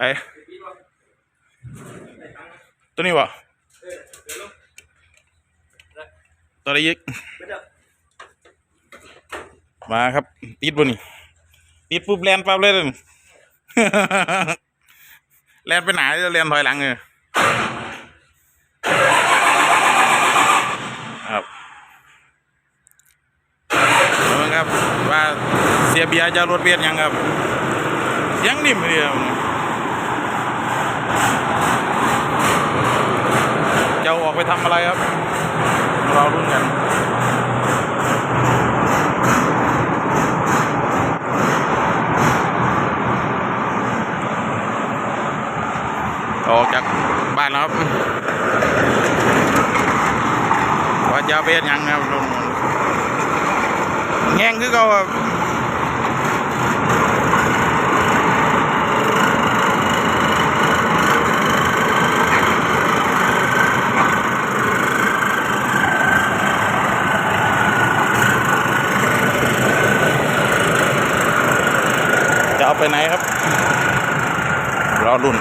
ไอ้ตัวนี้วะตัวอะไรอีกมาครับ ติดบนนี่ติดปุ๊บแลนปั๊บเลยนี่แลนไปไหนจะแลนถอยหลังเลยครับเอาครับว่าเสียเบียร์จะรถเบียดยังครับยังนิ่มเลยครับ จะออกไปทำอะไรครับ เรอรุ่นกันออกจากบ้านแล้วครับว่าจะเอาไปเฮ็ดหยังครับแง่งคือเขาครับจะเอา ไปไหนครับ รอรุ่น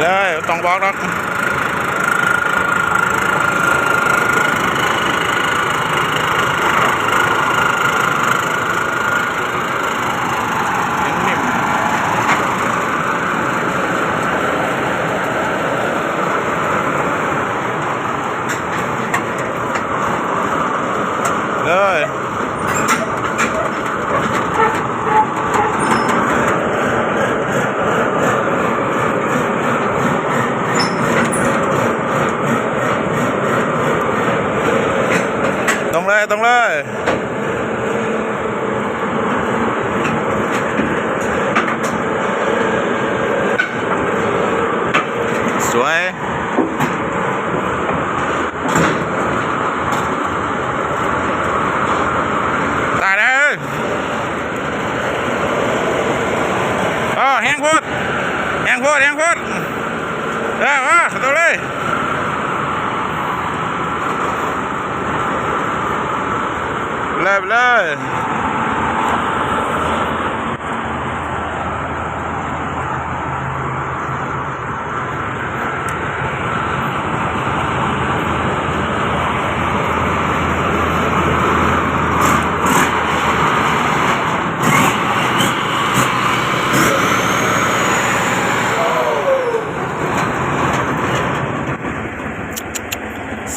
เลยต้องบอกแล้วกนิ่มๆเลยตรงเลยตรงเลย สวยตายแล้วเออแห้งโพูดแห้งโพูดแห้งโพูด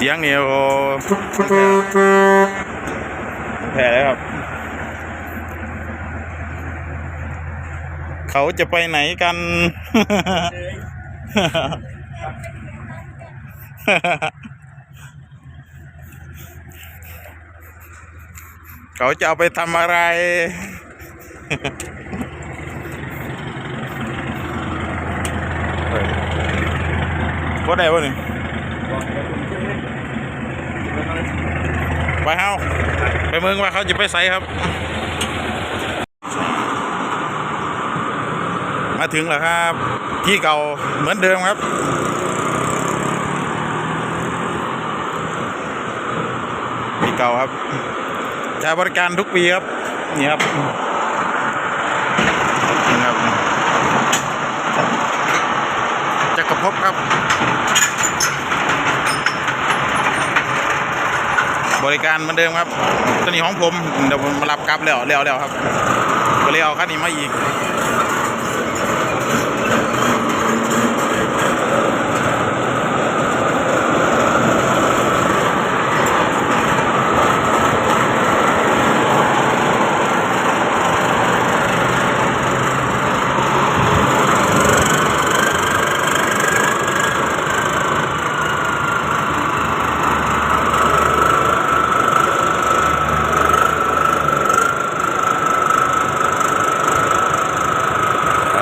เสียงเนี่ยโอ้แพ้แล้วครับ เขาจะไปไหนกัน เขาจะเอาไปทำอะไรก็ได้วะนี่ ไปเฮาไปเมืองว่าเขาจะไปใส่ครับ มาถึงแล้วครับ ที่เก่าเหมือนเดิมครับที่เก่าครับใช้บริการทุกปีครับ นี่ครับนี่ครับจักรภพครับ บริการเหมือนเดิมครับตัวนี้ของผมเดี๋ยวผมมารับกลับแล้วแล้วแล้วครับก็เลยเอาคันนี้มาอีก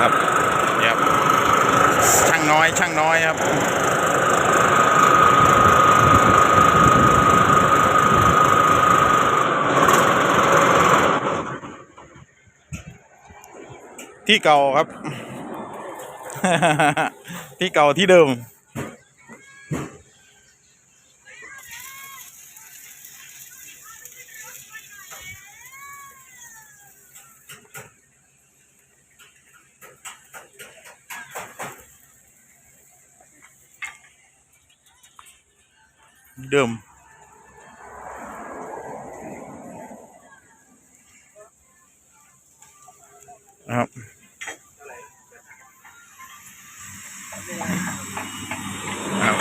ครับเนี่ยครับช่างน้อยช่างน้อย ครับที่เก่าครับ ที่เก่าที่เดิม เดิม นะครับครับ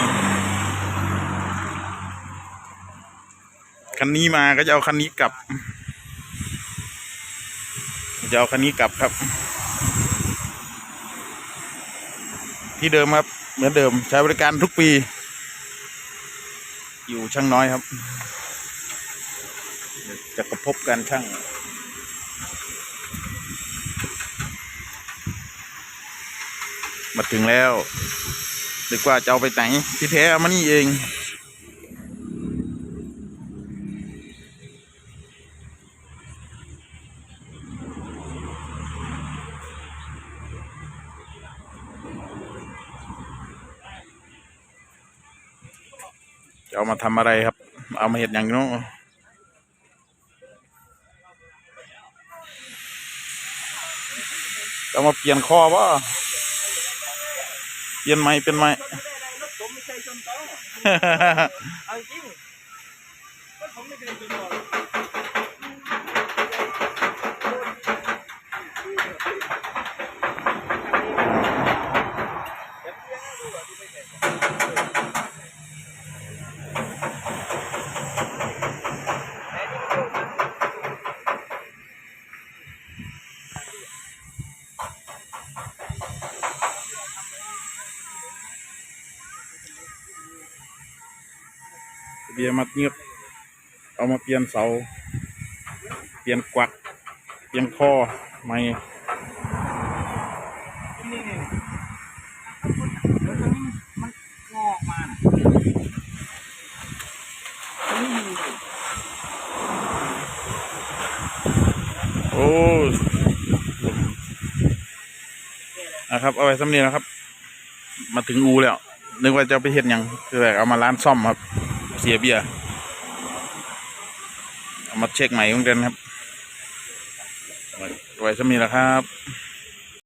คันนี้มาก็จะเอาคันนี้กลับ จะเอาคันนี้กลับครับ ที่เดิมครับ เหมือนเดิมใช้บริการทุกปี อยู่ช่างน้อยครับ จะกระพบการช่างมาถึงแล้วนึกว่าจะเอาไปไหนที่แท้เอามานี่เอง จะเอามาทำอะไรครับ เอามาเห็ดอย่างนู้นเอามาเปลี่ยนคอวะเปลี่ยนไหมเป็นไหม เอาจริงรถผมไม่เคยชนต้องเบียร์มัดเงียบเอามาเปลี่ยนเสา เปลี่ยนกวัก เปลี่ยนคอไม่นี่นี่นี่รถคันนี้มันงอออกมาน่ะอันนี้มีโอ้นะครับ เอาไว้สำเนียงนะครับ มาถึงอูแล้ว นึกว่าจะเอาไปเห็ดอย่างคือแบบเอามาร้านซ่อมครับเสียเบียร์เอามาเช็คใหม่เหมือนกันครับไว้สำเนีแล้วครับ